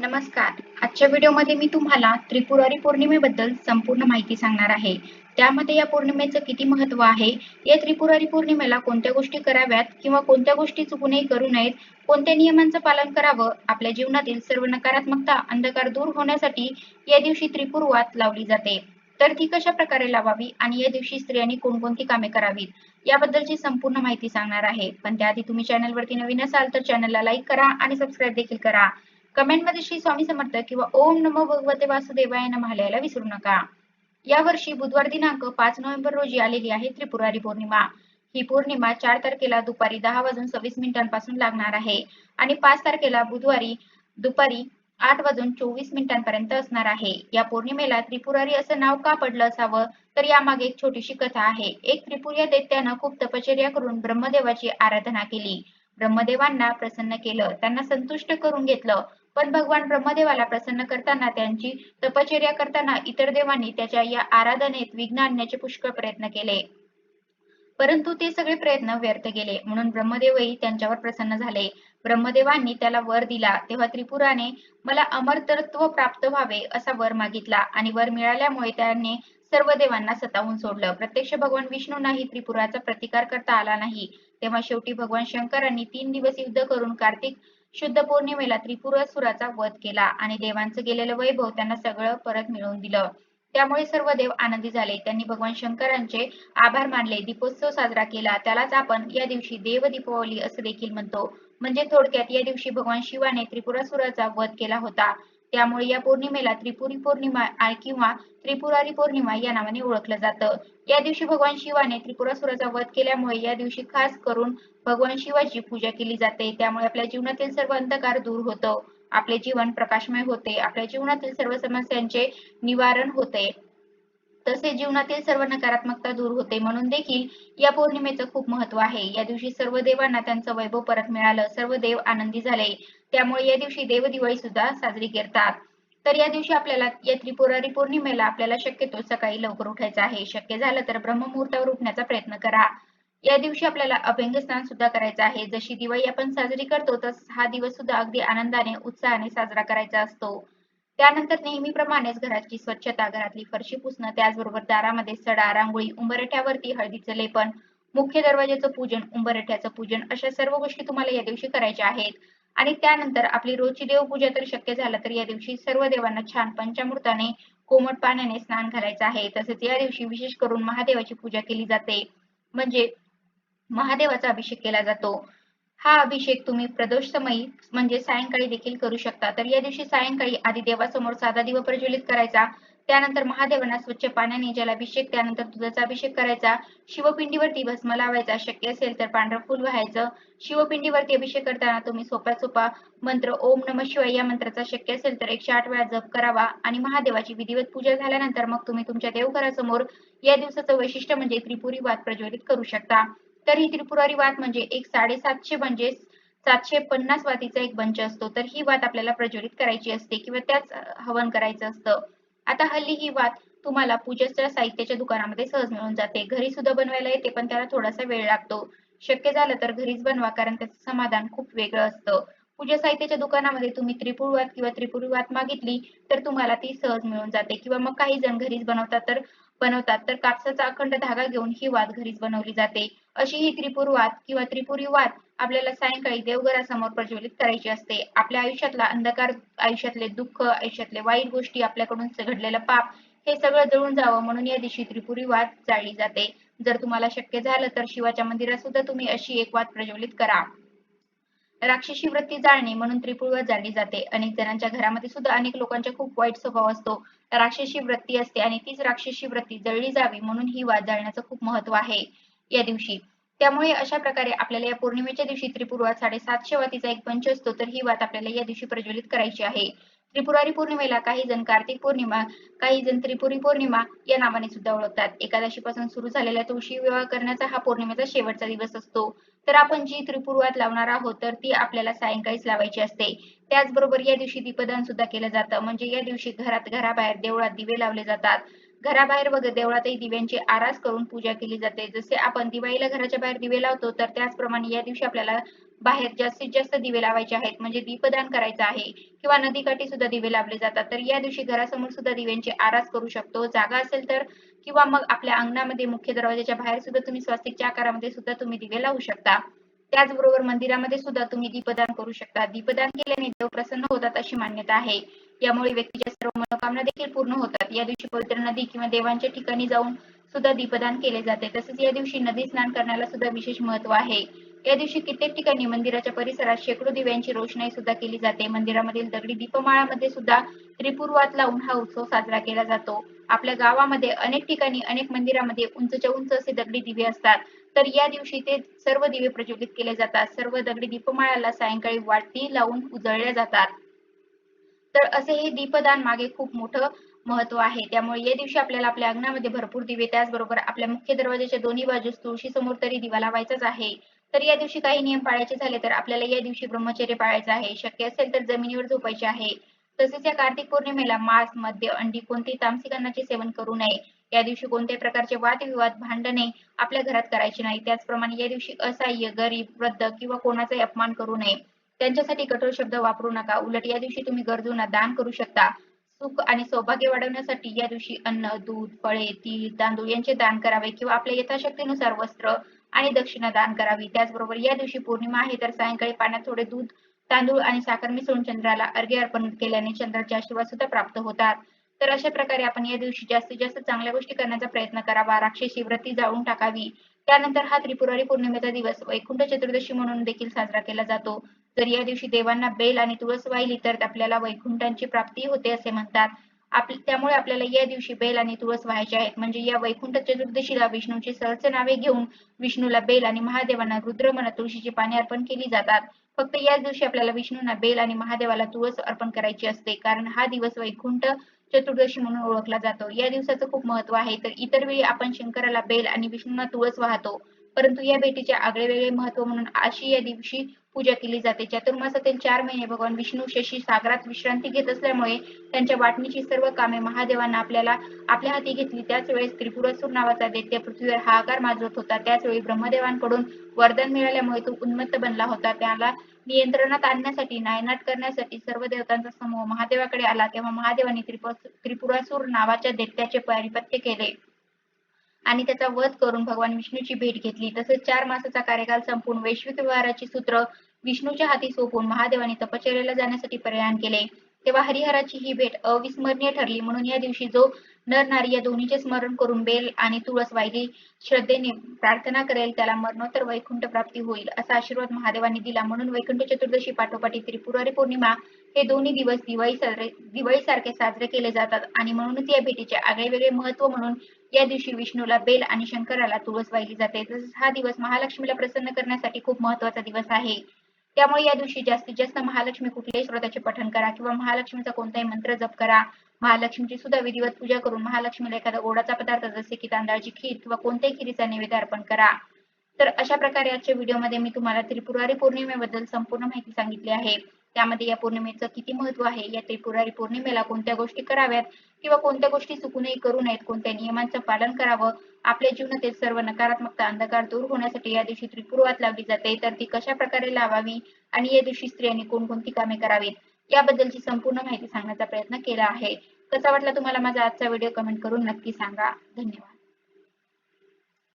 नमस्कार. आजच्या व्हिडिओमध्ये मी तुम्हाला त्रिपुरारी पौर्णिमेबद्दल संपूर्ण माहिती सांगणार आहे. त्यामध्ये या पौर्णिमेचं किती महत्त्व आहे? या त्रिपुरारी पौर्णिमेला कोणत्या गोष्टी कराव्यात किंवा कोणत्या गोष्टी चुकूनही करू नयेत? कोणत्या नियमांचं पालन करावं? आपल्या जीवनातील सर्व नकारात्मकता अंधकार दूर होण्यासाठी या दिवशी त्रिपुरवात लावली जाते. तर ती कशा प्रकारे लावावी आणि या दिवशी स्त्रियांनी कोणकोणती कामे करावीत? याबद्दलची संपूर्ण माहिती सांगणार आहे. पण त्याआधी तुम्ही चॅनलवरती नवीन असाल तर चॅनलला लाईक करा आणि सबस्क्राईब देखील करा. कमेंटमध्ये श्री स्वामी समर्थ किंवा ओम नमो भगवते वासुदेवाय नमः लिहायला विसरू नका. या वर्षी बुधवार दिनांक पाच नोव्हेंबर रोजी आलेली आहे त्रिपुरारी पौर्णिमा. ही पौर्णिमा चार तारखेला दुपारी दहा वाजून सव्वीस मिनिटांपासून लागणार आहे आणि पाच तारखेला बुधवारी दुपारी आठ वाजून चोवीस मिनिटांपर्यंत असणार आहे. या पौर्णिमेला त्रिपुरारी असं नाव का पडलं असावं? तर यामागे एक छोटीशी कथा आहे. एक त्रिपुरी दैत्यानं खूप तपश्चर्या करून ब्रह्मदेवाची आराधना केली. ब्रह्मदेवांना प्रसन्न केलं. त्यांना संतुष्ट करून घेतलं. पण भगवान ब्रह्मदेवाला प्रसन्न करताना त्यांची तपश्चर्या करताना इतर देवांनी त्याच्या या आराधनेत विघ्न आणण्याचे पुष्कळ प्रयत्न केले. परंतु ते सगळे प्रयत्न व्यर्थ गेले. म्हणून ब्रह्मदेवही त्यांच्यावर प्रसन्न झाले. ब्रह्मदेवांनी त्याला वर दिला. तेव्हा त्रिपुराने मला अमरतत्व प्राप्त व्हावे असा वर मागितला आणि वर मिळाल्यामुळे त्याने सर्व देवांना सतावून सोडलं. प्रत्यक्ष भगवान विष्णूंनाही त्रिपुराचा प्रतिकार करता आला नाही. तेव्हा शेवटी भगवान शंकरांनी तीन दिवस युद्ध करून कार्तिक शुद्ध पौर्णिमेला त्रिपुरासुराचा वध केला आणि देवांचं गेलेलं वैभव त्यांना सगळं परत मिळवून दिलं. त्यामुळे सर्व देव आनंदी झाले. त्यांनी भगवान शंकरांचे आभार मानले. दीपोत्सव साजरा केला. त्यालाच आपण या दिवशी देव दीपावली असं देखील म्हणतो. म्हणजे थोडक्यात या दिवशी भगवान शिवाने त्रिपुरासुराचा वध केला होता. त्यामुळे या पौर्णिमेला त्रिपुरी पौर्णिमा किंवा त्रिपुरारी पौर्णिमा या नावाने ओळखलं जातं. या दिवशी भगवान शिवाने त्रिपुरासुराचा वध केल्यामुळे या दिवशी खास करून भगवान शिवाची पूजा केली जाते. त्यामुळे आपल्या जीवनातील सर्व अंधकार दूर होतो. आपले जीवन प्रकाशमय होते. आपल्या जीवनातील सर्व समस्यांचे निवारण होते. तसे जीवनातील सर्व नकारात्मकता दूर होते. म्हणून देखील या पौर्णिमेचं खूप महत्त्व आहे. या दिवशी सर्व देवांना त्यांचं वैभव परत मिळालं. सर्व देव आनंदी झाले. त्यामुळे या दिवशी देव दिवाळी सुद्धा साजरी करतात. तर या दिवशी आपल्याला या त्रिपुरारी पौर्णिमेला आपल्याला शक्यतो सकाळी लवकर उठायचं आहे. शक्य झालं तर ब्रह्ममुहूर्तावर उठण्याचा प्रयत्न करा. या दिवशी आपल्याला अभ्यंग स्नान सुद्धा करायचं आहे. जशी दिवाळी आपण साजरी करतो तस हा दिवस सुद्धा अगदी आनंदाने उत्साहाने साजरा करायचा असतो. त्यानंतर नेहमीप्रमाणेच घराची स्वच्छता घरातली फरशी पुसणं त्याचबरोबर दारामध्ये सडा रांगोळी उंबरठ्यावरती हळदीचं लेपन मुख्य दरवाजाचं पूजन उंबरठ्याचं पूजन अशा सर्व गोष्टी तुम्हाला या दिवशी करायच्या आहेत. आणि त्यानंतर आपली रोजची देवपूजा तर शक्य झालं तर या दिवशी सर्व देवांना छान पंचामृताने कोमट पाण्याने स्नान घालायचं आहे. तसेच या दिवशी विशेष करून महादेवाची पूजा केली जाते. म्हणजे महादेवाचा अभिषेक केला जातो. हा अभिषेक तुम्ही प्रदोषसमयी म्हणजे सायंकाळी देखील करू शकता. तर या दिवशी सायंकाळी आधी देवासमोर साधा दिवा प्रज्वलित करायचा. त्यानंतर महादेवांना स्वच्छ पाण्याने जलाभिषेक त्यानंतर दुधाचा अभिषेक करायचा. शिवपिंडीवरती भस्म लावायचा. शक्य असेल तर पांढरं फुल व्हायचं. शिवपिंडीवरती अभिषेक करताना तुम्ही सोपा सोपा मंत्र ओम नम शिवाय या मंत्राचा शक्य असेल तर एकशे आठ वेळा जप करावा आणि महादेवाची विधिवत पूजा झाल्यानंतर मग तुम्ही तुमच्या देवघरासमोर या दिवसाचं वैशिष्ट्य म्हणजे त्रिपुरी वाद प्रज्वलित करू शकता. तर ही त्रिपुरारी वात म्हणजे एक साडेसातशे म्हणजे सातशे पन्नास वातीचा एक बंच असतो. तर ही वात आपल्याला प्रज्वलित करायची असते किंवा त्याच हवन करायचं असतं. आता हल्ली ही वात तुम्हाला पूजेच्या साहित्याच्या दुकानामध्ये सहज मिळून जाते. घरी सुद्धा बनवायला येते पण त्याला थोडासा वेळ लागतो. शक्य झालं तर घरीच बनवा कारण त्याचं समाधान खूप वेगळं असतं. पूजा साहित्याच्या दुकानामध्ये तुम्ही त्रिपुरवात किंवा त्रिपुरी वात मागितली तर तुम्हाला ती सहज मिळून जाते. किंवा मग काही जण घरीच बनवतात तर बनवतात तर कापसाचा अखंड धागा घेऊन ही वात घरीच बनवली जाते. अशी ही त्रिपुर वात किंवा त्रिपुरी वात आपल्याला सायंकाळी देवघरासमोर प्रज्वलित करायची असते. आपल्या आयुष्यातला अंधकार आयुष्यातले दुःख आयुष्यातले वाईट गोष्टी आपल्याकडून घडलेलं पाप हे सगळं जळून जावं म्हणून या दिवशी त्रिपुरी वात जाळली जाते. जर तुम्हाला शक्य झालं तर शिवाच्या मंदिरात सुद्धा तुम्ही अशी एक वात प्रज्वलित करा. राक्षसी वृत्ती जाळणे म्हणून त्रिपुरवात जाळली जाते. अनेक जणांच्या घरामध्ये सुद्धा अनेक लोकांचा खूप वाईट स्वभाव असतो. राक्षसी वृत्ती असते आणि तीच राक्षसी वृत्ती जळली जावी म्हणून ही वाद जाळण्याचं खूप महत्त्व आहे. या दिवशी. त्यामुळे अशा प्रकारे आपल्याला या पौर्णिमेच्या दिवशी त्रिपुरवात साडेसातशे वातीचा एक पंच असतो. तर ही वात आपल्याला या दिवशी प्रज्वलित करायची आहे. त्रिपुरारी पौर्णिमेला काही जण कार्तिक पौर्णिमा काही जण त्रिपुरी पौर्णिमा या नावाने सुद्धा ओळखतात. एकादशी पासून सुरू झालेल्या तुळशी विवाह करण्याचा हा पौर्णिमेचा शेवटचा दिवस असतो. तर आपण जी त्रिपुरवात लावणार आहोत तर ती आपल्याला सायंकाळीच लावायची असते. त्याचबरोबर या दिवशी दीपदान सुद्धा केलं जातं. म्हणजे या दिवशी घरात घराबाहेर देवळात दिवे लावले जातात. घराबाहेर व देवळातही दिव्यांची आरास करून पूजा केली जाते. जसे आपण दिवाळीला घराच्या बाहेर दिवे लावतो तर त्याचप्रमाणे या दिवशी आपल्याला बाहेर जास्तीत जास्त दिवे लावायचे आहेत म्हणजे दीपदान करायचं आहे किंवा नदीकाठी सुद्धा दिवे लावले जातात तर या दिवशी घरासमोर सुद्धा दिव्यांची आरास करू शकतो. जागा असेल तर किंवा मग आपल्या अंगणामध्ये मुख्य दरवाजाच्या बाहेर सुद्धा तुम्ही स्वस्तिकच्या आकारामध्ये सुद्धा तुम्ही दिवे लावू शकता. त्याचबरोबर मंदिरामध्ये सुद्धा तुम्ही दीपदान करू शकता. दीपदान केल्याने देव प्रसन्न होतात अशी मान्यता आहे. यामुळे व्यक्तीच्या सर्व मनोकामना देखील पूर्ण होतात. या दिवशी पवित्र नदी किंवा देवांच्या ठिकाणी जाऊन सुद्धा दीपदान केले जाते. तसेच या दिवशी नदी स्नान करण्याला सुद्धा विशेष महत्त्व आहे. या दिवशी कित्येक ठिकाणी मंदिराच्या परिसरात शेकडो दिव्यांची रोषणाई सुद्धा केली जाते. मंदिरामधील दगडी दीपमाळामध्ये सुद्धा त्रिपुरवात लावून हा उत्सव साजरा केला जातो. आपल्या गावामध्ये अनेक ठिकाणी अनेक मंदिरामध्ये उंचच्या उंच असे दगडी दिवे असतात. तर या दिवशी ते सर्व दिवे प्रज्वलित केले जातात. सर्व दगडी दीपमाळाला सायंकाळी वाटी लावून उजळल्या जातात. तर असे हे दीपदान मागे खूप मोठं महत्त्व आहे. त्यामुळे या दिवशी आपल्याला आपल्या अंगणामध्ये भरपूर दिवे त्याचबरोबर आपल्या मुख्य दरवाजाच्या दोन्ही बाजूस तुळशी समोर तरी दिवा लावायचाच आहे. तर या दिवशी काही नियम पाळायचे झाले तर आपल्याला या दिवशी ब्रह्मचर्य पाळायचं आहे. शक्य असेल तर जमिनीवर झोपायचे आहे. तसेच या कार्तिक पौर्णिमेला मांस मद्य अंडी कोणतेही तामसिक अन्नाचे सेवन करू नये. या दिवशी कोणत्याही प्रकारचे वादविवाद भांडणे आपल्या घरात करायचे नाही. त्याचप्रमाणे या दिवशी असहाय्य गरीब वृद्ध किंवा कोणाचाही अपमान करू नये. त्यांच्यासाठी कठोर शब्द वापरू नका. उलट या दिवशी तुम्ही गरजूंना दान करू शकता. सुख आणि सौभाग्य वाढवण्यासाठी या दिवशी अन्न दूध फळे तीळ तांदूळ यांचे दान करावे किंवा आपल्या यथाशक्तीनुसार वस्त्र आणि दक्षिणा दान करावी. त्याचबरोबर या दिवशी पौर्णिमा आहे तर सायंकाळी पाण्यात थोडे दूध तांदूळ आणि साखर मिसळून चंद्राला अर्घ्य अर्पण केल्याने चंद्राचे आशीर्वाद सुद्धा प्राप्त होतात. तर अशा प्रकारे आपण या दिवशी जास्तीत जास्त चांगल्या गोष्टी करण्याचा प्रयत्न करावा. राक्षसी व्रती जाळून टाकावी. त्यानंतर हा त्रिपुरारी पौर्णिमेचा दिवस वैकुंठ चतुर्दशी म्हणून देखील साजरा केला जातो. जर या दिवशी देवांना बेल आणि तुळस वाहिली तर आपल्याला वैकुंठांची प्राप्ती होते असे म्हणतात. आप त्यामुळे आपल्याला या दिवशी बेल आणि तुळस व्हायचे आहेत. म्हणजे या वैकुंठ चतुर्दशीला विष्णूची सहस्र नावे घेऊन विष्णूला बेल आणि महादेवांना रुद्रमन तुळशीची पाने अर्पण केली जातात. फक्त याच दिवशी आपल्याला विष्णूंना बेल आणि महादेवाला तुळस अर्पण करायची असते. कारण हा दिवस वैकुंठ चतुर्दशी म्हणून ओळखला जातो. या दिवसाचं खूप महत्त्व आहे. तर इतर वेळी आपण शंकराला बेल आणि विष्णूंना तुळस वाहतो. परंतु या भेटीचे आगळे वेगळे महत्त्व म्हणून अशी या दिवशी पूजा केली जाते. चातुर्मासातील चार महिने भगवान विष्णू शशी सागरात विश्रांती घेत असल्यामुळे त्यांच्या वाटणीची सर्व कामे महादेवांना आपल्याला आपल्या हाती घेतली. त्याच वेळेस त्रिपुरासूर नावाचा दैत्य पृथ्वीवर हाकार माजवत होता. त्याच वेळी ब्रह्मदेवांकडून वरदान मिळाल्यामुळे तो उन्मत्त बनला होता. त्याला नियंत्रणात आणण्यासाठी नायनाट करण्यासाठी सर्व देवतांचा समूह महादेवाकडे आला. तेव्हा महादेवांनी त्रिपुरासूर नावाच्या दैत्याचे पारिपत्य केले. आणि त्याचा वध करून भगवान विष्णूची भेट घेतली. तसेच चार मासाचा कार्यकाल संपून वैश्विक व्यवहाराची सूत्र विष्णूच्या हाती सोपून महादेवाने तपश्चर्याला जाण्यासाठी प्रयाण केले. तेव्हा हरिहराची ही भेट अविस्मरणीय ठरली. म्हणून या दिवशी जो नर नारी या दोन्हीचे स्मरण करून बेल आणि तुळस वाहिली श्रद्धेने प्रार्थना करेल त्याला मरणोत्तर वैकुंठ प्राप्ती होईल असा आशीर्वाद महादेवांनी दिला. म्हणून वैकुंठ चतुर्दशी पाठोपाठी त्रिपुरारी पौर्णिमा हे दोन्ही दिवस दिवाळी साजरे दिवाळी सारखे साजरे केले जातात. आणि म्हणूनच या भेटीचे आगळे वेगळे महत्त्व म्हणून या दिवशी विष्णूला बेल आणि शंकराला तुळस वाहिली जाते. तसेच हा दिवस महालक्ष्मीला प्रसन्न करण्यासाठी खूप महत्त्वाचा दिवस आहे. त्यामुळे या दिवशी जास्तीत जास्त महालक्ष्मी कुठल्याही स्रोताचे पठण करा किंवा महालक्ष्मीचा कोणताही मंत्र जप करा. महालक्ष्मीची सुद्धा विधिवत पूजा करून महालक्ष्मीला एखादा गोडाचा पदार्थ जसे की तांदळाची खीर किंवा कोणत्याही खिरीचा नैवेद्य अर्पण करा. तर अशा प्रकारे आजच्या व्हिडिओमध्ये मी तुम्हाला त्रिपुरारी पौर्णिमेबद्दल संपूर्ण माहिती सांगितली आहे. त्यामध्ये या पौर्णिमेचं किती महत्त्व आहे? या त्रिपुरारी पौर्णिमेला कोणत्या गोष्टी कराव्यात? किंवा कोणत्या गोष्टी चुकूनही करू नयेत? कोणत्या नियमांचं पालन करावं? आपल्या जीवनातील सर्व नकारात्मकता अंधकार दूर होण्यासाठी या दिवशी त्रिपुरवात लावली जाते. तर ती कशा प्रकारे लावावी? आणि या दिवशी स्त्रियांनी कोणकोणती कामे करावीत? याबद्दलची संपूर्ण माहिती सांगण्याचा प्रयत्न केला आहे. कसा वाटला तुम्हाला माझा आजचा व्हिडिओ? कमेंट करून नक्की सांगा. धन्यवाद.